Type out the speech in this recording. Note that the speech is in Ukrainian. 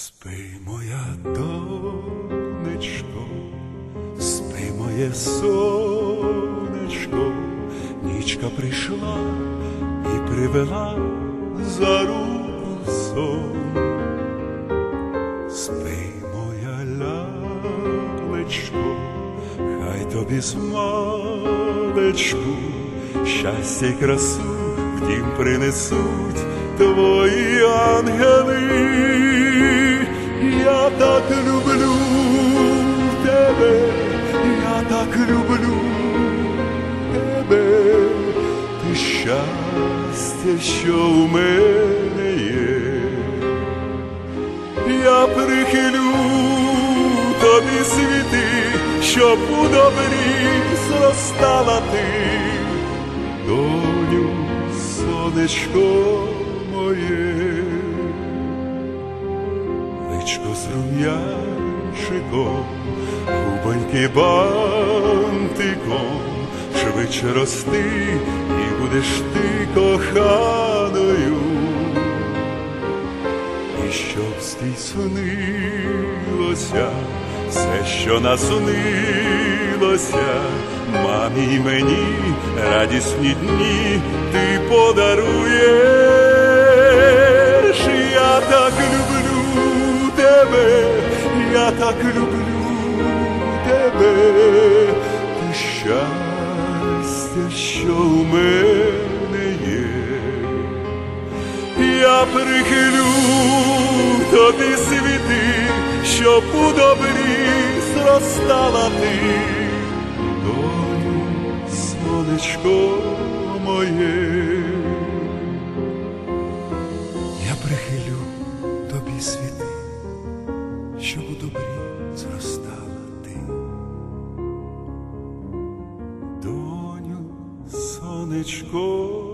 Спи, моя донечко, спи моє сонечко, нічка прийшла і привела за руку сон. Спи, моя лялечко, хай тобі з малечку, щастя й красу в дім принесуть твої ангели. Так люблю тебе, я так люблю тебе, ти щастя, що в мене є. Я прихилю тобі світи, щоб у добрі зростала ти, доню, сонечко моє, личко з рум'янчиком, губоньки бантиком, швидше рости, і будеш ти коханою і щоб здійснилося все, що наснилося, мамі й мені радісні дні ти подаруєш. Я так люблю тебе, ти щастя, що в мене є. Я прихилю тобі світи, щоб у добрі зростала ти, доню, сонечко моє. Я прихилю тобі світи, Сонечко